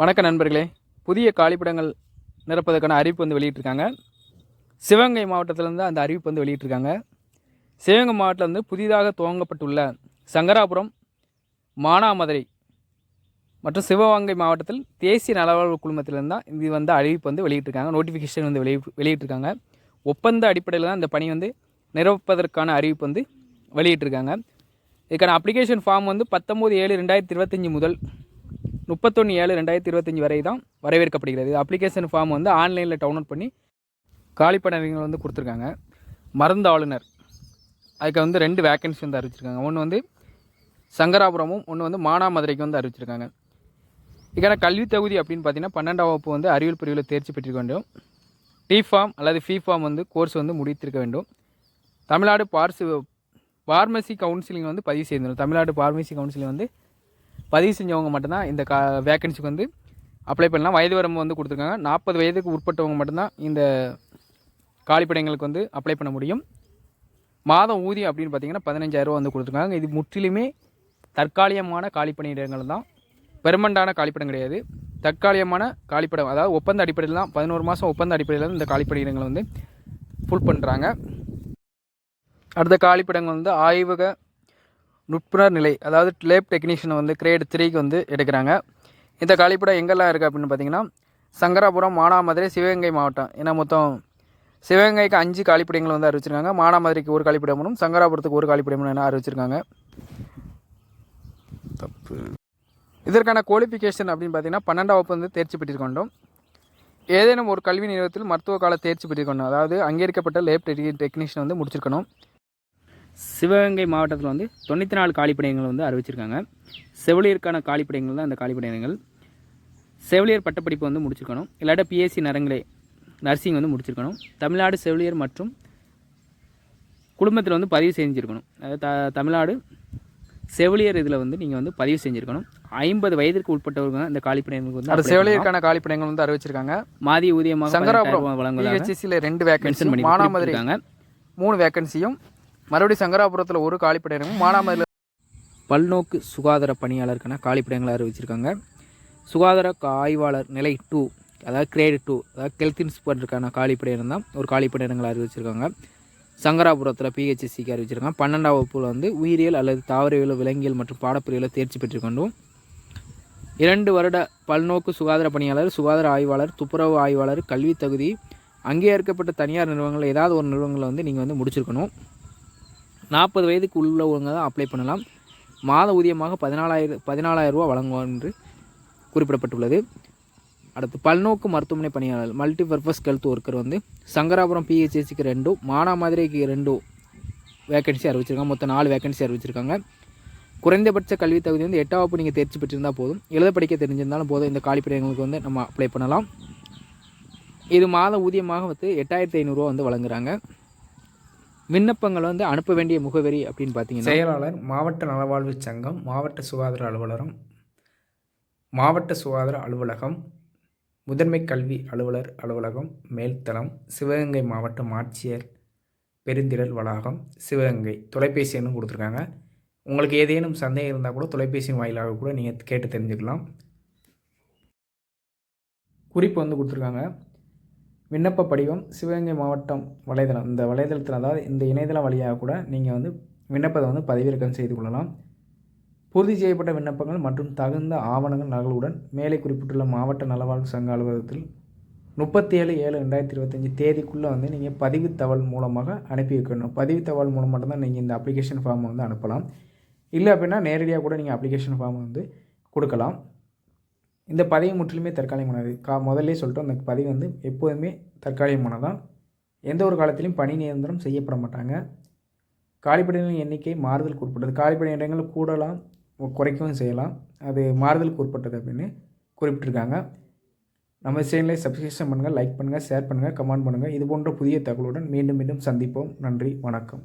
வணக்க நண்பர்களே. புதிய காலிப்பிடங்கள் நிரப்பதற்கான அறிவிப்பு வந்து வெளியிட்டிருக்காங்க. சிவகங்கை மாவட்டத்திலேருந்து அந்த அறிவிப்பு வந்து வெளியிட்டிருக்காங்க. சிவகங்கை மாவட்டத்தில் வந்து புதிதாக துவங்கப்பட்டுள்ள சங்கராபுரம் மானாமதுரை மற்றும் சிவகங்கை மாவட்டத்தில் தேசிய நலவாழ்வு குழுமத்திலிருந்து தான் இது வந்து அறிவிப்பு வந்து வெளியிட்டிருக்காங்க. நோட்டிஃபிகேஷன் வந்து வெளி வெளியிட்டிருக்காங்க. ஒப்பந்த அடிப்படையில் தான் இந்த பணி வந்து நிரப்பதற்கான அறிவிப்பு வந்து வெளியிட்டிருக்காங்க. இதுக்கான அப்ளிகேஷன் ஃபார்ம் வந்து பத்தொம்போது ஏழு ரெண்டாயிரத்தி இருபத்தஞ்சி முதல் முப்பத்தொன்று ஏழு ரெண்டாயிரத்தி இருபத்தஞ்சி வரை தான் வரவேற்கப்படுகிறது அப்ளிகேஷன் ஃபார்ம் வந்து ஆன்லைனில் டவுன்லோட் பண்ணி காலிப்படங்கள் வந்து கொடுத்துருக்காங்க. மருந்து ஆளுநர். அதுக்கு வந்து ரெண்டு வேக்கன்சி வந்து அறிவிச்சிருக்காங்க. ஒன்று வந்து சங்கராபுரமும் ஒன்று வந்து மானாமதுரைக்கு வந்து அறிவிச்சிருக்காங்க. இதுக்கான கல்வி தகுதி அப்படின்னு பார்த்தீங்கன்னா பன்னெண்டாம் வகுப்பு வந்து அறிவியல் பிரிவில் தேர்ச்சி பெற்றிருக்க வேண்டும் டி ஃபார்ம் அல்லது ஃபி ஃபார்ம் வந்து கோர்ஸ் வந்து முடித்திருக்க வேண்டும். தமிழ்நாடு பார்சி பார்மசி கவுன்சிலிங் வந்து பதிவு செய்திருந்தோம். தமிழ்நாடு பார்மசி கவுன்சிலிங் வந்து பதிவு செஞ்சவங்க மட்டும்தான் இந்த கா வேக்கன்சிக்கு வந்து அப்ளை பண்ணலாம். வயது வரம்பு வந்து கொடுத்துருக்காங்க. நாற்பது வயதுக்கு உட்பட்டவங்க மட்டும்தான் இந்த காலிப்படைங்களுக்கு வந்து அப்ளை பண்ண முடியும். மாதம் ஊதியம் அப்படின்னு பார்த்தீங்கன்னா பதினஞ்சாயிரரூவா வந்து கொடுத்துருக்காங்க. இது முற்றிலுமே தற்காலிகமான காலிப்பணியிடங்கள் தான். பெர்மனண்டான காலிப்படம் கிடையாது. தற்காலிகமான காலிப்படம் அதாவது ஒப்பந்த அடிப்படையில் தான் பதினோரு மாதம் ஒப்பந்த அடிப்படையில் தான் இந்த காலிப்பணியிடங்களை வந்து ஃபுல் பண்ணுறாங்க அடுத்த காலிப்படங்கள் வந்து ஆய்வக நுட்புணர் நிலை அதாவது லேப் டெக்னீஷியன் வந்து கிரேட் த்ரீக்கு வந்து எடுக்கிறாங்க. இந்த காலிப்படம் எங்கெல்லாம் இருக்குது அப்படின்னு பார்த்தீங்கன்னா சங்கராபுரம் மானாமதுரை சிவகங்கை மாவட்டம். ஏன்னா மொத்தம் சிவகங்கைக்கு அஞ்சு காலிப்படங்கள் வந்து அறிவிச்சிருக்காங்க. மானாமதுரைக்கு ஒரு காலிப்படமும் சங்கராபுரத்துக்கு ஒரு காலிப்படமும் என்ன அறிவிச்சிருக்காங்க. தப்பு. இதற்கான குவாலிஃபிகேஷன் அப்படின்னு பார்த்தீங்கன்னா பன்னெண்டாம் வகுப்பு வந்து தேர்ச்சி பெற்றிருக்கோம் ஏதேனும் ஒரு கல்வி நிறுவனத்தில் மருத்துவ கால தேர்ச்சி பெற்றிருக்கணும் அதாவது அங்கீகரிக்கப்பட்ட லேப் டெக்னீஷியன் வந்து முடிச்சிருக்கணும். சிவகங்கை மாவட்டத்தில் வந்து தொண்ணூற்றி நாலு காலிப்படையங்கள் வந்து அறிவிச்சிருக்காங்க. செவிலியருக்கான காலிப்படையங்கள் தான் அந்த காலிப்படையங்கள். செவிலியர் பட்டப்படிப்பு வந்து முடிச்சிருக்கணும். இல்லாட்ட பிஎஸ்சி நரங்களே நர்சிங் வந்து முடிச்சிருக்கணும். தமிழ்நாடு செவிலியர் மற்றும் குடும்பத்தில் வந்து பதிவு செஞ்சுருக்கணும். அதாவது த தமிழ்நாடு செவிலியர் இதில் வந்து நீங்கள் வந்து பதிவு செஞ்சுருக்கணும். ஐம்பது வயதிற்கு உட்பட்டவங்க தான் இந்த காலிப்படையங்களுக்கு வந்து அது செவிலியருக்கான காலிப்படைகள் வந்து அறிவிச்சிருக்காங்க. மாதிய ஊதியமாக சங்கராபுரம் பிஹெச்சிசியில் ரெண்டு வேக்கன்சி பண்ணி மானாமதுரை மூணு வேக்கன்சியும் மறுபடியும் சங்கராபுரத்தில் ஒரு காலிப்படையும் மானாமதுரையில் பல்நோக்கு சுகாதார பணியாளருக்கான காலிப்படையங்களை அறிவிச்சிருக்காங்க. சுகாதார கா- ஆய்வாளர் நிலை டூ அதாவது கிரேடு டூ அதாவது ஹெல்த் இன்ஸ்பெக்டருக்கான காலிப்படையிடம் தான் ஒரு காலிப்படையிடங்களை அறிவிச்சிருக்காங்க. சங்கராபுரத்தில் பிஹெச்சிசிக்கு அறிவிச்சிருக்காங்க. பன்னெண்டாம் வகுப்பில் வந்து உயிரியல் அல்லது தாவரவியல் விலங்கியல் மற்றும் பாடப்பிரிவில் தேர்ச்சி பெற்றுக்கொண்டும். இரண்டு வருட பல்நோக்கு சுகாதார பணியாளர் சுகாதார ஆய்வாளர் துப்புரவு ஆய்வாளர் கல்வி தகுதி அங்கீகரிக்கப்பட்ட தனியார் நிறுவனங்கள் ஏதாவது ஒரு நிறுவனங்களை வந்து நீங்கள் வந்து முடிச்சிருக்கணும். நாற்பது வயதுக்கு உள்ளவங்க தான் அப்ளை பண்ணலாம். மாத ஊதியமாக பதினாலாயிரம் பதினாலாயிரம் ரூபா வழங்குவோம் என்று குறிப்பிடப்பட்டுள்ளது. அடுத்து பல்நோக்கு மருத்துவமனை பணியாளர் மல்டி பர்பஸ் ஹெல்த் ஒர்க்கர் வந்து சங்கராபுரம் பிஹெச்எஸ்சிக்கு ரெண்டும் மானாமதுரைக்கு ரெண்டும் வேக்கன்சி அறிவிச்சிருக்காங்க. மொத்தம் நாலு வேக்கன்சி அறிவிச்சிருக்காங்க. குறைந்தபட்ச கல்வி தகுதி வந்து எட்டாம் வகுப்பு நீங்கள் தேர்ச்சி பெற்றிருந்தால் போதும். எழுத படிக்க தெரிஞ்சிருந்தாலும் போதும். இந்த காலிப்பிடங்களுக்கு வந்து நம்ம அப்ளை பண்ணலாம். இது மாத ஊதியமாக வந்து எட்டாயிரத்தி ஐநூறுரூவா வந்து வழங்குறாங்க. விண்ணப்பங்கள் வந்து அனுப்ப வேண்டிய முகவரி அப்படின்னு பார்த்தீங்கன்னா செயலாளர் மாவட்ட நலவாழ்வு சங்கம் மாவட்ட சுகாதார அலுவலகம் மாவட்ட சுகாதார அலுவலகம் முதன்மை கல்வி அலுவலர் அலுவலகம் மேல்தளம் சிவகங்கை மாவட்டம் ஆட்சியர் பெருந்திடல் வளாகம் சிவகங்கை தொலைபேசி எண்ணும் கொடுத்துருக்காங்க. உங்களுக்கு ஏதேனும் சந்தேகம் இருந்தால் கூட தொலைபேசி வாயிலாக கூட நீங்கள் கேட்டு தெரிஞ்சுக்கலாம். குறிப்பு வந்து கொடுத்துருக்காங்க. விண்ணப்ப படிவம் சிவகங்கை மாவட்டம் வலைதளம். இந்த வலைதளத்தில் அதாவது இந்த இணையதளம் வழியாக கூட நீங்கள் வந்து விண்ணப்பத்தை வந்து பதிவிறக்கம் செய்து கொள்ளலாம். பூர்த்தி செய்யப்பட்ட விண்ணப்பங்கள் மற்றும் தகுந்த ஆவணங்கள் நகலுடன் மேலே குறிப்பிட்டுள்ள மாவட்ட நலவாழ்வு சங்க அலுவலகத்தில் முப்பத்தி ஏழு ஏழு ரெண்டாயிரத்தி இருபத்தஞ்சி தேதிக்குள்ளே வந்து நீங்கள் பதிவு தகவல் மூலமாக அனுப்பி வைக்கணும். பதிவு தகவல் மூலம் மட்டும்தான் நீங்கள் இந்த அப்ளிகேஷன் ஃபார்மை வந்து அனுப்பலாம். இல்லை அப்படின்னா நேரடியாக கூட நீங்கள் அப்ளிகேஷன் ஃபார்ம் வந்து கொடுக்கலாம். இந்த பதவி முற்றிலுமே தற்காலிகமானது. கா முதல்லே சொல்லிட்டோம் அந்த பதவி வந்து எப்போதுமே தற்காலிகமானதான் எந்த ஒரு காலத்திலும் பணி நிரந்தரம் செய்யப்பட மாட்டாங்க. காலிப்படைகளின் எண்ணிக்கை மாறுதலுக்கு உட்பட்டது. காலிப்படை இடங்கள் கூடலாம் குறைக்கவும் செய்யலாம். அது மாறுதலுக்கு உட்பட்டது அப்படின்னு குறிப்பிட்டிருக்காங்க. நம்ம சேனலை சப்ஸ்கிரிப்ஷன் பண்ணுங்கள் லைக் பண்ணுங்கள் ஷேர் பண்ணுங்கள் கமெண்ட் பண்ணுங்கள் இது போன்ற புதிய தகவலுடன் மீண்டும் மீண்டும் சந்திப்போம். நன்றி வணக்கம்.